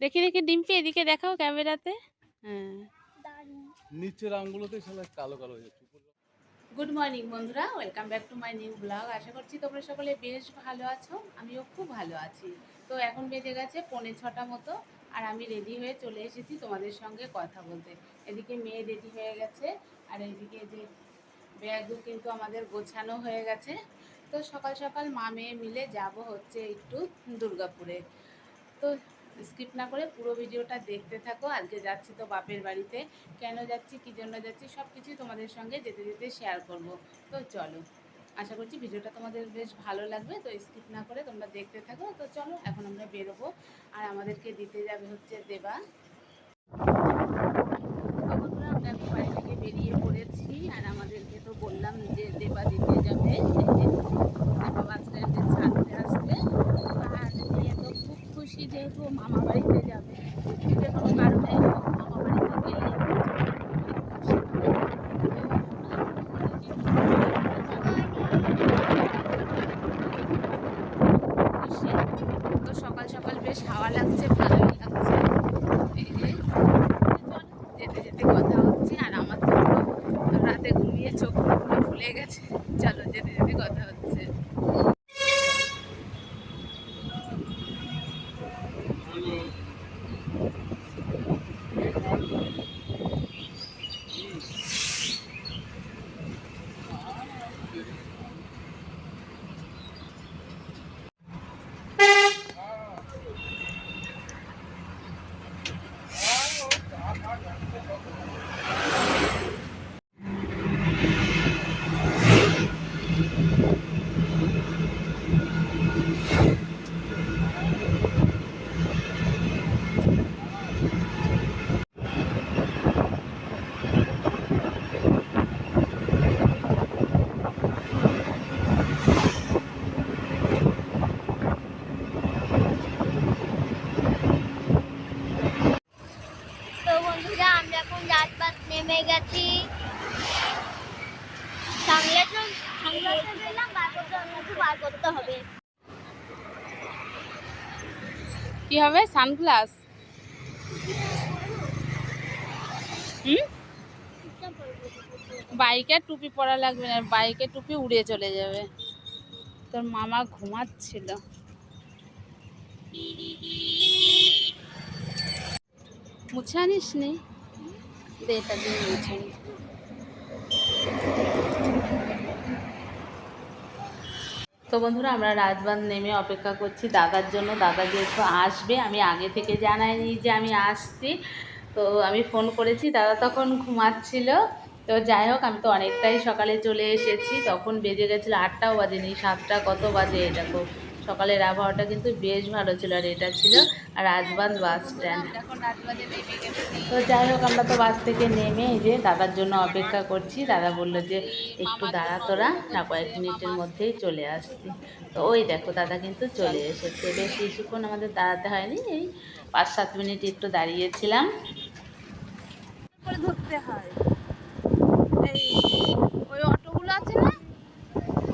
দেখি দেখি ডিম্পি এদিকে দেখাও ক্যামেরাতে। হ্যাঁ। নিচের আমগুলোতে শালা কালো কালো হয়ে যাচ্ছে। গুড মর্নিং বন্ধুরা। Welcome back to my new blog আশা করছি তোমরা সকলে বেশ ভালো আছো। আমিও খুব ভালো আছি। তো এখন বেজে গেছে পৌনে ছটা মতো আর আমি রেডি হয়ে চলে এসেছি তোমাদের সঙ্গে কথা বলতে। এদিকে মেয়ে রেডি হয়ে গেছে আর এদিকে যে ব্যাগও কিন্তু আমাদের গোছানো হয়ে গেছে। তো সকাল সকাল মা মেয়ে মিলে যাব হচ্ছে একটু দুর্গাপুরে। তো স্কিপ না করে পুরো ভিডিওটা দেখতে থাকো। আজকে যাচ্ছি তো বাপের বাড়িতে। কেন যাচ্ছি, কী জন্য যাচ্ছি সব কিছুই তোমাদের সঙ্গে যেতে যেতে শেয়ার করব। তো চলো, আশা করছি ভিডিওটা তোমাদের বেশ ভালো লাগবে। তো স্কিপ না করে তোমরা দেখতে থাকো। তো চলো, এখন আমরা বেরোবো। আর আমাদেরকে দিতে যাবে হচ্ছে দেবা। বাড়ি থেকে বেরিয়ে পড়েছি। আর আমাদেরকে তো বললাম যে দেবা দিতে যাবে এই যে দেবা বাস স্ট্যান্ডে ছাড়তে আসবে আর মেয়ে তো খুব খুশি যেহেতু ও মামা বাড়িতে যাবে যে কোনো কারণে হোক, মামা বাড়িতে গেলে খুশি। তো সকাল সকাল বেশ হাওয়া লাগছে ভালোই লাগছে এই যেতে যেতে কথা হচ্ছে, আর আমার রাতে ঘুমিয়ে চোখ ভুলে গেছে। চলো, যেতে যেতে কথা হচ্ছে তো বন্ধুরা আমরা এখন রাজবাদ নেমে গেছি। হবে কি হবে? সানগ্লাস? হুম? বাইকে টুপি পরা লাগবে না বাইকে টুপি উড়ে চলে যাবে। তোর মামা ঘুমাচ্ছিল। মুছে আনিস নি এটা তো বন্ধুরা, আমরা রাজবাঁধ নেমে অপেক্ষা করছি দাদার জন্য। দাদা যেহেতু আসবে, আমি আগে থেকে জানাইনি যে আমি আসছি। তো আমি ফোন করেছি, দাদা তখন ঘুমাচ্ছিল। তো যাই হোক, আমি তো অনেকটাই সকালে চলে এসেছি। তখন বেজে গেছিল আটটাও বাজেনি, সাতটা কত বাজে এটা তো সকালের আবহাওয়াটা কিন্তু বেশ ভালো ছিল আর এটা ছিল রাজবাঁধ বাস স্ট্যান্ড। তো যাই হোক, আমরা তো বাস থেকে নেমে যে দাদার জন্য অপেক্ষা করছি। দাদা বলল যে, একটু দাঁড়া তোরা, না কয়েক মিনিটের মধ্যেই চলে আসছি তো ওই দেখো, দাদা কিন্তু চলে এসেছে। বেশ কিছুক্ষণ আমাদের দাঁড়াতে হয়নি, এই পাঁচ সাত মিনিট একটু দাঁড়িয়েছিলাম। ধরতে হয় এই, ওই অটোগুলো আছে না?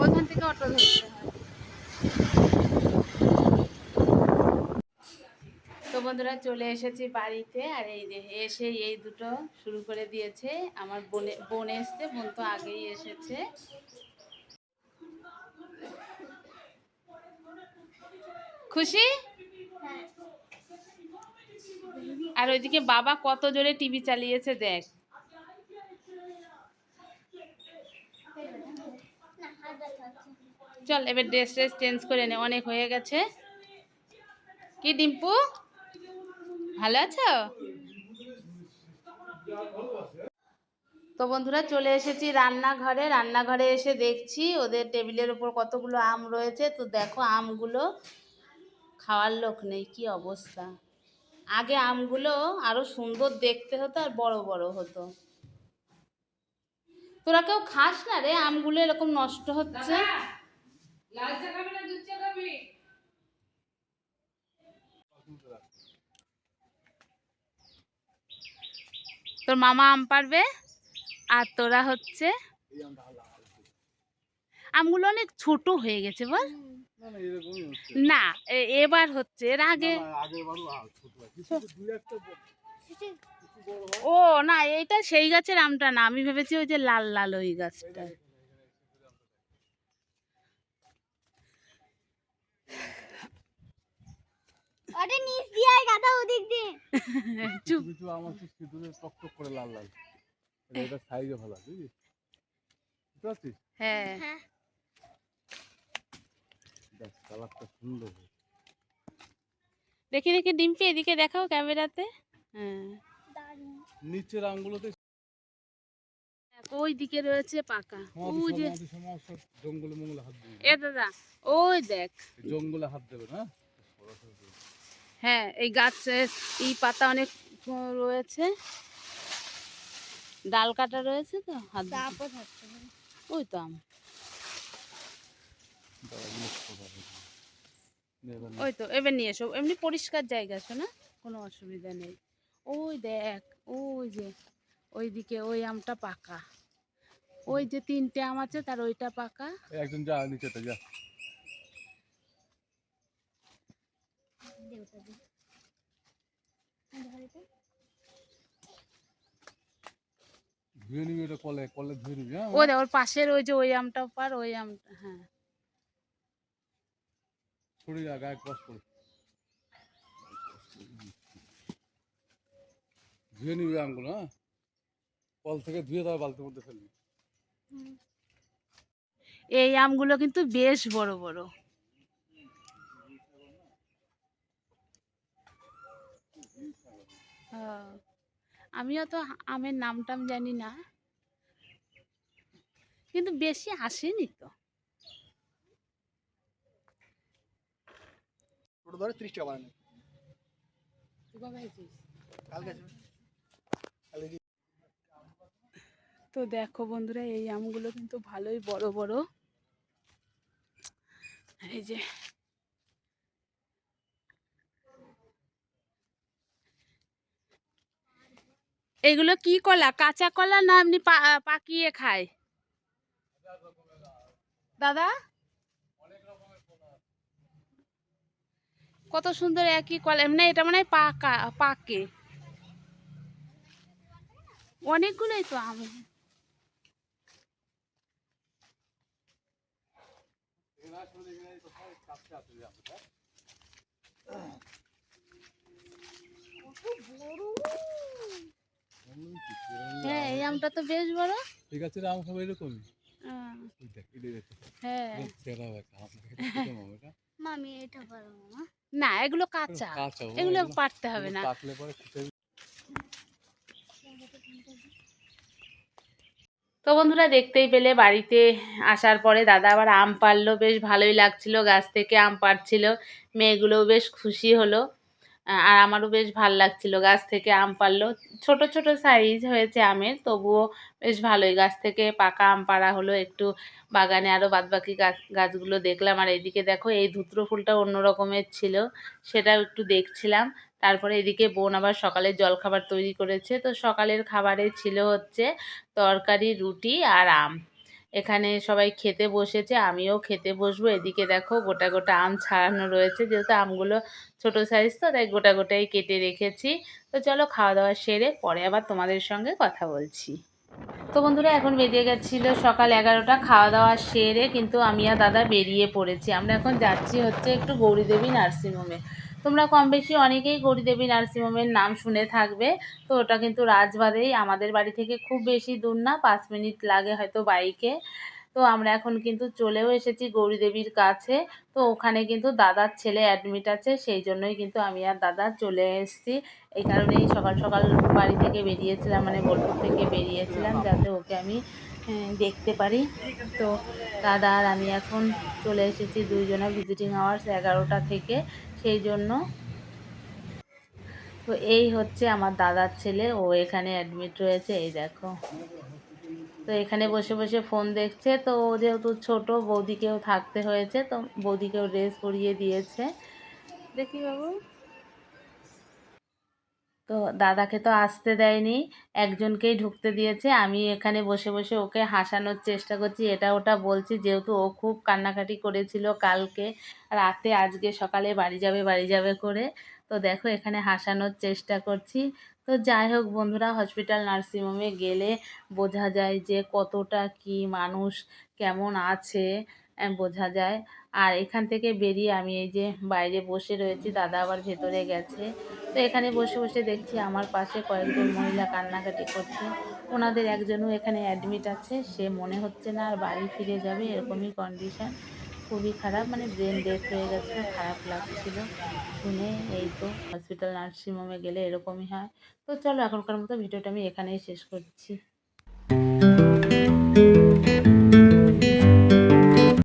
ওইখান থেকে অটো ধরতে হয় বন্ধুরা চলে এসেছি বাড়িতে। আর এই এসে এই দুটো শুরু করে দিয়েছে। আমার বোনে বোন এসছে, বোন তো আগেই এসেছে। খুশি? আর ওইদিকে বাবা কত জোরে টিভি চালিয়েছে, দেখ। চল, এবার ড্রেস ট্রেস চেঞ্জ করে নে, অনেক হয়ে গেছে। কি, ডিম্পু? ভালো আছো? তো বন্ধুরা চলে এসেছি রান্নাঘরে। রান্নাঘরে এসে দেখছি ওদের টেবিলের উপর কতগুলো আম রয়েছে। তো দেখো আমগুলো খাওয়ার লোক নেই কি অবস্থা? আগে আমগুলো আরও সুন্দর দেখতে হতো আর বড় বড় হতো। তোরা কেউ খাস না রে? আমগুলো এরকম নষ্ট হচ্ছে। তোর মামা আম পারবে আর তোরা হচ্ছে আমগুলো অনেক ছোট হয়ে গেছে বল। না না এরকমই হচ্ছে। না এ- এবার হচ্ছে এর আগে। ও না এইটা সেই গাছের আমটা না আমি ভেবেছি ওই যে লাল লাল ওই গাছটা। ওটা নিচ দিয়ে গাদা ওদিক দিয়ে। চুপ। কিছু আমার দূরে টক টক করে লাল লাল। এটা সাইজে ভালো বুঝলি? বুঝতে পারছিস? হ্যাঁ। হ্যাঁ। দেখ কালারটা সুন্দর দেখি দেখি ডিম্পি এদিকে দেখাও ক্যামেরাতে। হ্যাঁ। নিচের আমগুলোতে দেখ, ওই দিকে রয়েছে পাকা। ওই যে জঙ্গলে মঙ্গলে হাত দিবে। এ দাদা ওই দেখ। জঙ্গলে হাত দেবে না। হ্যাঁ এই গাছের এই পাতা অনেক রয়েছে। ডাল কাটা রয়েছে তো? হাত ওই তো আম। ওই তো এবার নিয়ে এসো। এমনি পরিষ্কার জায়গা শোনা কোনো অসুবিধা নেই। ওই দেখ ওই যে ওইদিকে ওই আমটা পাকা। ওই যে তিনটে আম আছে তার ওইটা পাকা। একজন যা নিচেতে যা। দি ধরে তো। ধুয়ে নিবি ওটা কলে কলে ধুয়ে নিবি হ্যাঁ? ওই দেখ ওর পাশের ওই যে ওই আমটা পার ওই আমটা হ্যাঁ। ছড়ে যা গায়ে ক্রস করে। ধুয়ে নিবি আমগুলো হ্যাঁ? কল থেকে ধুয়ে তারপর বালতির মধ্যে ফেলবি। এই আমগুলো কিন্তু বেশ বড় বড়। আমিও তো আমের নাম টাম জানি না। কিন্তু বেশি আসেনি তো। ছোট ধরে ত্রিশ টাকা তো দেখো বন্ধুরা এই আমগুলো কিন্তু ভালোই বড় বড়। এই যে এগুলো কি কলা? কাঁচা কলা না এমনি পাকিয়ে খায়? দাদা? কত সুন্দর একই কলা এমনি এটা মানে পাকা, পাকে। অনেকগুলোই তো আম। হ্যাঁ এই আমটা তো বেশ বড়। ঠিক আছে আম খাব মামা না এগুলো কাঁচা। এগুলো পারতে হবে না। তো বন্ধুরা দেখতেই পেলে বাড়িতে আসার পরে দাদা আবার আম পারল বেশ ভালোই লাগছিল গাছ থেকে আম পাড়ছিল। মেয়েগুলোও বেশ খুশি হলো। আর আমারও বেশ ভালো লাগছিল। গাছ থেকে আম পারল ছোট ছোট সাইজ হয়েছে আমের, তবুও বেশ ভালোই। গাছ থেকে পাকা আম পাড়া হলো। একটু বাগানে আরও বাদবাকি গাছ গাছগুলো দেখলাম। আর এদিকে দেখো, এই ধুত্র ফুলটা অন্য রকমের ছিল, সেটাও একটু দেখছিলাম। তারপরে এদিকে বোন আবার সকালের জলখাবার তৈরি করেছে। তো সকালের খাবারে ছিল হচ্ছে তরকারি, রুটি আর আম। এখানে সবাই খেতে বসেছে, আমিও খেতে বসবো। এদিকে দেখো গোটা গোটা আম ছাড়ানো রয়েছে, যেহেতু আমগুলো ছোট সাইজ তো, তাই গোটা গোটাই কেটে রেখেছি। তো চলো খাওয়া দাওয়া সেরে পরে আবার তোমাদের সঙ্গে কথা বলছি। তো বন্ধুরা, এখন বেরিয়ে গেছিল সকাল এগারোটা, খাওয়া দাওয়া সেরে কিন্তু আমি আর দাদা বেরিয়ে পড়েছি। আমরা এখন যাচ্ছি হচ্ছে একটু গৌরীদেবী নার্সিংহোমে তোমরা কম বেশি অনেকেই গৌরীদেবী নার্সিংহোমের নাম শুনে থাকবে। তো ওটা কিন্তু রাজবাড়েই আমাদের বাড়ি থেকে খুব বেশি দূর না, পাঁচ মিনিট লাগে হয়তো বাইকে। তো আমরা এখন কিন্তু চলেও এসেছি গৌরীদেবীর কাছে। তো ওখানে কিন্তু দাদার ছেলে অ্যাডমিট আছে, সেই জন্যই কিন্তু আমি আর দাদা চলে এসেছি। এই কারণেই সকাল সকাল বাড়ি থেকে বেরিয়েছিলাম মানে বোলপুর থেকে বেরিয়েছিলাম, যাতে ওকে আমি দেখতে পারি। তো দাদা আর আমি এখন চলে এসেছি দুইজনা ভিজিটিং আওয়ার্স এগারোটা থেকে। সেই জন্য। তো এই হচ্ছে আমার দাদার ছেলে, ও এখানে অ্যাডমিট রয়েছে এই দেখো। তো এখানে বসে বসে ফোন দেখছে, তো ও যেহেতু ছোট বৌদিকেও থাকতে হয়েছে, তো বৌদিকেও ড্রেস পরিয়ে দিয়েছে। দেখি বাবু। তো দাদাকে তো আসতে দেয়নি, একজনকেই ঢুকতে দিয়েছে। আমি এখানে বসে বসে ওকে হাসানোর চেষ্টা করছি, এটা ওটা বলছি। যেহেতু ও খুব কান্নাকাটি করেছিল কালকে, রাতে, আজকে সকালে, বাড়ি যাবে বাড়ি যাবে করে। তো দেখো, এখানে হাসানোর চেষ্টা করছি। তো যাই হোক বন্ধুরা হসপিটাল নার্সিংহোমে গেলে বোঝা যায় যে কতটা কি মানুষ, কেমন আছে বোঝা যায়। আর এখান থেকে বেরিয়ে আমি এই যে বাইরে বসে রয়েছি, দাদা আবার ভেতরে গেছে। তো এখানে বসে বসে দেখছি আমার পাশে কয়েকজন মহিলা কান্নাকাটি করছে। ওনাদের একজনও এখানে অ্যাডমিট আছে, সে মনে হচ্ছে না আর বাড়ি ফিরে যাবে, এরকমই কন্ডিশন খুবই খারাপ মানে ব্রেন ডেথ হয়ে গেছে, খারাপ লাগছিল শুনে। এই তো হসপিটাল নার্সিংহোমে গেলে এরকমই হয়। তো চলো এখনকার মতো ভিডিওটা আমি এখানেই শেষ করছি।